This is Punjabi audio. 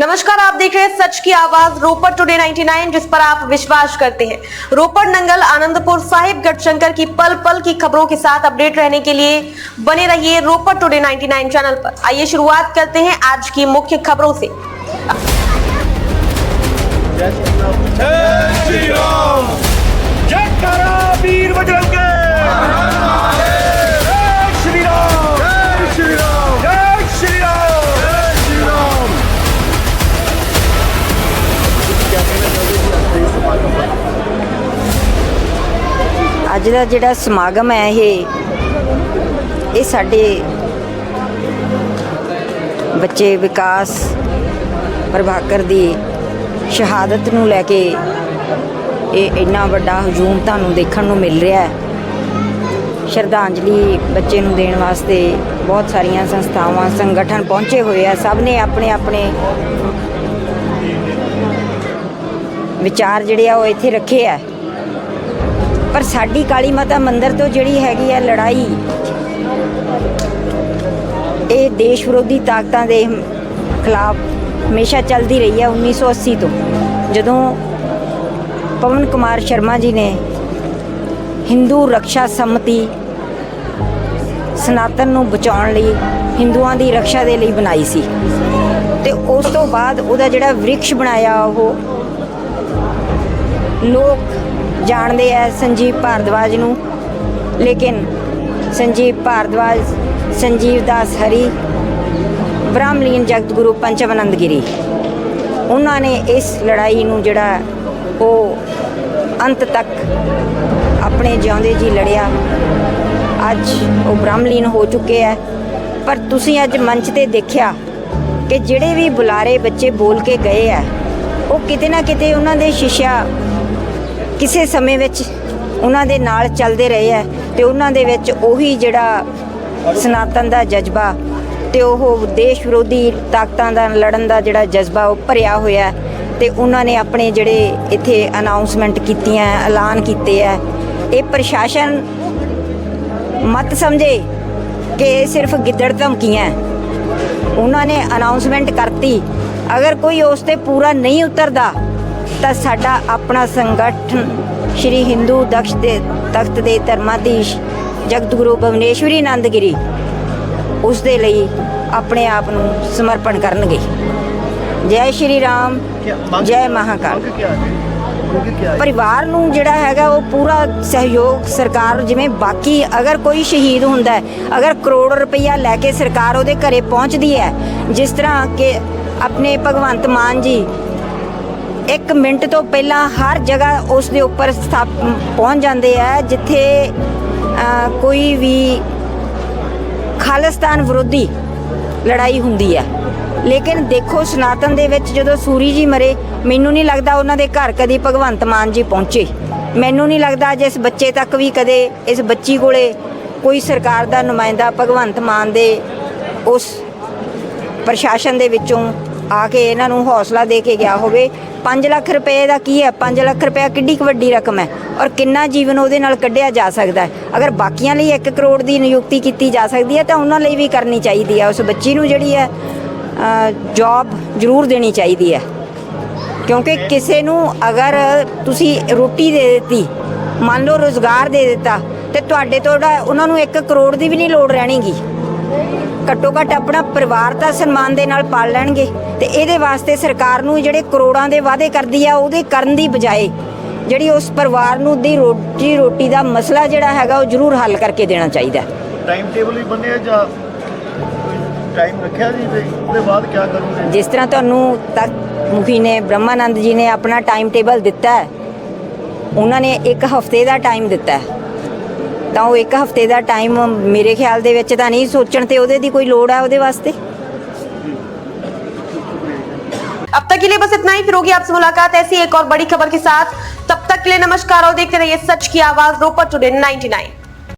नमस्कार, आप देख रहे हैं सच की आवाज़, रोपड़ टुडे 99 जिस पर आप विश्वास करते हैं। रोपड़, नंगल, आनंदपुर साहिब गढ़शंकर की पल पल की खबरों के साथ अपडेट रहने के लिए बने रहिए रोपड़ टुडे 99 चैनल पर। आइए शुरुआत करते हैं आज की मुख्य खबरों से। जय श्री राम। जय वीर बजरंगे ਅੱਜ ਦਾ ਜਿਹੜਾ ਸਮਾਗਮ ਹੈ ਇਹ ਇਹ ਸਾਡੇ ਬੱਚੇ ਵਿਕਾਸ ਪ੍ਰਭਾਕਰ ਦੀ ਸ਼ਹਾਦਤ ਨੂੰ ਲੈ ਕੇ ਇਹ ਇੰਨਾ ਵੱਡਾ ਹਜੂਮ ਤੁਹਾਨੂੰ ਦੇਖਣ ਨੂੰ ਮਿਲ ਰਿਹਾ ਹੈ। ਸ਼ਰਧਾਂਜਲੀ ਬੱਚੇ ਨੂੰ ਦੇਣ ਵਾਸਤੇ ਬਹੁਤ ਸਾਰੀਆਂ ਸੰਸਥਾਵਾਂ, ਸੰਗਠਨ ਪਹੁੰਚੇ ਹੋਏ ਆ। ਸਭ ਨੇ ਆਪਣੇ ਆਪਣੇ ਵਿਚਾਰ ਜਿਹੜੇ ਆ ਉਹ ਇੱਥੇ ਰੱਖੇ ਆ। ਪਰ ਸਾਡੀ ਕਾਲੀ ਮਾਤਾ ਮੰਦਿਰ ਤੋਂ ਜਿਹੜੀ ਹੈਗੀ ਆ ਲੜਾਈ, ਇਹ ਦੇਸ਼ ਵਿਰੋਧੀ ਤਾਕਤਾਂ ਦੇ ਖਿਲਾਫ ਹਮੇਸ਼ਾ ਚੱਲਦੀ ਰਹੀ ਹੈ 1980 ਤੋਂ। ਜਦੋਂ ਪਵਨ ਕੁਮਾਰ ਸ਼ਰਮਾ ਜੀ ਨੇ ਹਿੰਦੂ ਰੱਖਿਆ ਸੰਮਤੀ ਸਨਾਤਨ ਨੂੰ ਬਚਾਉਣ ਲਈ ਹਿੰਦੂਆਂ ਦੀ ਰੱਖਿਆ ਦੇ ਲਈ ਬਣਾਈ ਸੀ ਤੇ ਉਸ ਤੋਂ ਬਾਅਦ ਉਹਦਾ ਜਿਹੜਾ ਵ੍ਰਿਕਸ਼ ਬਣਾਇਆ ਉਹ ਲੋਕ ਜਾਣਦੇ ਆ ਸੰਜੀਵ ਭਾਰਦਵਾਜ ਨੂੰ। ਲੇਕਿਨ ਸੰਜੀਵ ਭਾਰਦਵਾਜ, ਸੰਜੀਵ ਦਾਸ ਹਰੀ, ਬ੍ਰਹਮਲੀਨ ਜਗਤਗੁਰੂ ਪੰਚਮਨੰਦ ਗਿਰੀ। ਉਹਨਾਂ ਨੇ ਇਸ ਲੜਾਈ ਨੂੰ ਜਿਹੜਾ ਉਹ ਅੰਤ ਤੱਕ ਆਪਣੇ ਜਿਉਂਦੇ ਜੀ ਲੜਿਆ। ਅੱਜ ਉਹ ਬ੍ਰਹਮਲੀਨ ਹੋ ਚੁੱਕੇ ਹੈ ਪਰ ਤੁਸੀਂ ਅੱਜ ਮੰਚ ਤੇ ਦੇਖਿਆ ਕਿ ਜਿਹੜੇ ਵੀ ਬੁਲਾਰੇ ਬੱਚੇ ਬੋਲ ਕੇ ਗਏ ਆ, ਉਹ ਕਿਤੇ ਨਾ ਕਿਤੇ ਉਹਨਾਂ ਦੇ ਸ਼ਿਸ਼ਾ ਕਿਸੇ ਸਮੇਂ ਵਿੱਚ ਉਹਨਾਂ ਦੇ ਨਾਲ ਚੱਲਦੇ ਰਹੇ ਹੈ ਤੇ ਉਹਨਾਂ ਦੇ ਵਿੱਚ ਉਹੀ ਜਿਹੜਾ ਸਨਾਤਨ ਦਾ ਜਜ਼ਬਾ ਤੇ ਉਹ ਦੇਸ਼ ਵਿਰੋਧੀ ਤਾਕਤਾਂ ਦਾ ਲੜਨ ਦਾ ਜਿਹੜਾ ਜਜ਼ਬਾ ਉਹ ਭਰਿਆ ਹੋਇਆ ਹੈ ਤੇ ਉਹਨਾਂ ਨੇ ਆਪਣੇ ਜਿਹੜੇ ਇੱਥੇ ਅਨਾਉਂਸਮੈਂਟ ਕੀਤੀਆਂ, ਐਲਾਨ ਕੀਤੇ ਹੈ। ਇਹ ਪ੍ਰਸ਼ਾਸਨ ਮਤ ਸਮਝੇ ਕਿ ਇਹ ਸਿਰਫ ਗਿੱਦੜ ਧਮਕੀਆਂ ਉਹਨਾਂ ਨੇ ਅਨਾਉਂਸਮੈਂਟ ਕਰਤੀ। ਅਗਰ ਕੋਈ ਉਸ ਤੇ ਪੂਰਾ ਨਹੀਂ ਉਤਰਦਾ ਤਾਂ ਸਾਡਾ ਆਪਣਾ ਸੰਗਠਨ ਸ਼੍ਰੀ ਹਿੰਦੂ ਦਕਸ਼ ਦੇ ਤਖਤ ਦੇ ਧਰਮਾਧੀਸ਼ ਜਗਤਗੁਰੂ ਭਵਨੇਸ਼ਵਰੀ ਨੰਦਗਿਰੀ ਉਸ ਦੇ ਲਈ ਆਪਣੇ ਆਪ ਨੂੰ ਸਮਰਪਣ ਕਰਨਗੇ। ਜੈ ਸ਼੍ਰੀ ਰਾਮ ਜੈ ਮਹਾਕਾਲ। ਪਰਿਵਾਰ ਨੂੰ ਜਿਹੜਾ ਹੈਗਾ ਉਹ ਪੂਰਾ ਸਹਿਯੋਗ ਸਰਕਾਰ ਜਿਵੇਂ ਬਾਕੀ ਅਗਰ ਕੋਈ ਸ਼ਹੀਦ ਹੁੰਦਾ ਹੈ ਅਗਰ ਕਰੋੜ ਰੁਪਈਆ ਲੈ ਕੇ ਸਰਕਾਰ ਉਹਦੇ ਘਰੇ ਪਹੁੰਚਦੀ ਹੈ ਜਿਸ ਤਰ੍ਹਾਂ ਕਿ ਆਪਣੇ ਭਗਵੰਤ ਮਾਨ ਜੀ ਇੱਕ ਮਿੰਟ ਤੋਂ ਪਹਿਲਾਂ ਹਰ ਜਗ੍ਹਾ ਉਸ ਦੇ ਉੱਪਰ ਸਥਾਪ, ਪਹੁੰਚ ਜਾਂਦੇ ਆ, ਜਿੱਥੇ ਕੋਈ ਵੀ ਖਾਲਿਸਤਾਨ ਵਿਰੋਧੀ ਲੜਾਈ ਹੁੰਦੀ ਹੈ ਲੇਕਿਨ ਦੇਖੋ, ਸਨਾਤਨ ਦੇ ਵਿੱਚ ਜਦੋਂ ਸੂਰੀ ਜੀ ਮਰੇ, ਮੈਨੂੰ ਨਹੀਂ ਲੱਗਦਾ ਉਹਨਾਂ ਦੇ ਘਰ ਕਦੀ ਭਗਵੰਤ ਮਾਨ ਜੀ ਪਹੁੰਚੇ। ਮੈਨੂੰ ਨਹੀਂ ਲੱਗਦਾ ਜਿਸ ਬੱਚੇ ਤੱਕ ਵੀ ਕਦੇ ਇਸ ਬੱਚੀ ਕੋਲੇ ਕੋਈ ਸਰਕਾਰ ਦਾ ਨੁਮਾਇੰਦਾ ਭਗਵੰਤ ਮਾਨ ਦੇ ਉਸ ਪ੍ਰਸ਼ਾਸਨ ਦੇ ਵਿੱਚੋਂ ਆ ਕੇ ਇਹਨਾਂ ਨੂੰ ਹੌਸਲਾ ਦੇ ਕੇ ਗਿਆ ਹੋਵੇ। 5 ਲੱਖ ਰੁਪਏ ਦਾ ਕੀ ਹੈ? 5 ਲੱਖ ਰੁਪਏ ਕਿੱਡੀ ਕੁ ਵੱਡੀ ਰਕਮ ਹੈ ਔਰ ਕਿੰਨਾ ਜੀਵਨ ਉਹਦੇ ਨਾਲ ਕੱਢਿਆ ਜਾ ਸਕਦਾ ਹੈ? ਅਗਰ ਬਾਕੀਆਂ ਲਈ 1 ਕਰੋੜ ਦੀ ਨਿਯੁਕਤੀ ਕੀਤੀ ਜਾ ਸਕਦੀ ਹੈ, ਤਾਂ ਉਹਨਾਂ ਲਈ ਵੀ ਕਰਨੀ ਚਾਹੀਦੀ ਹੈ। ਉਸ ਬੱਚੀ ਨੂੰ ਜਿਹੜੀ ਹੈ ਜੌਬ ਜ਼ਰੂਰ ਦੇਣੀ ਚਾਹੀਦੀ ਹੈ। ਕਿਉਂਕਿ ਕਿਸੇ ਨੂੰ ਅਗਰ ਤੁਸੀਂ ਰੋਟੀ ਦੇ ਦਿੱਤੀ, ਮੰਨ ਲਓ ਰੋਜ਼ਗਾਰ ਦੇ ਦਿੱਤਾ, ਤੇ ਤੁਹਾਡੇ ਤੋਂ ਜਿਹੜਾ ਉਹਨਾਂ ਨੂੰ 1 ਕਰੋੜ ਦੀ ਵੀ ਨਹੀਂ ਲੋੜ ਰਹਿਣੀਗੀ। ਘੱਟੋ ਘੱਟ ਆਪਣਾ ਪਰਿਵਾਰ ਤਾਂ ਸਨਮਾਨ ਦੇ ਨਾਲ ਪਾਲ ਲੈਣਗੇ ਤੇ ਇਹਦੇ ਵਾਸਤੇ ਸਰਕਾਰ ਨੂੰ ਜਿਹੜੇ ਕਰੋੜਾਂ ਦੇ ਵਾਅਦੇ ਕਰਦੀ ਆ ਉਹਦੇ ਕਰਨ ਦੀ ਬਜਾਏ ਜਿਹੜੀ ਉਸ ਪਰਿਵਾਰ ਨੂੰ ਦੀ ਰੋਟੀ ਰੋਟੀ ਦਾ ਮਸਲਾ ਜਿਹੜਾ ਹੈਗਾ ਉਹ ਜ਼ਰੂਰ ਹੱਲ ਕਰਕੇ ਦੇਣਾ ਚਾਹੀਦਾ। ਟਾਈਮ ਟੇਬਲ ਵੀ ਬਣਿਆ ਜਾਂ ਟਾਈਮ ਰੱਖਿਆ ਜੀ ਤੇ ਉਹਦੇ ਬਾਅਦ ਕੀ ਕਰੋਗੇ? ਜਿਸ ਤਰ੍ਹਾਂ ਤੁਹਾਨੂੰ ਤੱਕ ਮੁਖੀ ਨੇ ਬ੍ਰਹਮਾਨੰਦ ਜੀ ਨੇ ਆਪਣਾ ਟਾਈਮ ਟੇਬਲ ਦਿੱਤਾ ਹੈ ਉਹਨਾਂ ਨੇ ਇੱਕ ਹਫ਼ਤੇ ਦਾ ਟਾਈਮ ਦਿੱਤਾ ਹੈ। ਤਾਂ ਉਹ ਇੱਕ ਹਫ਼ਤੇ ਦਾ ਟਾਈਮ ਮੇਰੇ ਖਿਆਲ ਦੇ ਵਿੱਚ ਤਾਂ ਨਹੀਂ ਸੋਚਣ ਤੇ ਉਹਦੇ ਦੀ ਕੋਈ ਲੋੜ ਹੈ ਉਹਦੇ ਵਾਸਤੇ अब तक के लिए बस इतना ही फिर होगी आपसे मुलाकात ऐसी एक और बड़ी खबर के साथ तब तक के लिए नमस्कार और देखते रहिए सच की आवाज रोपड़ टुडे 99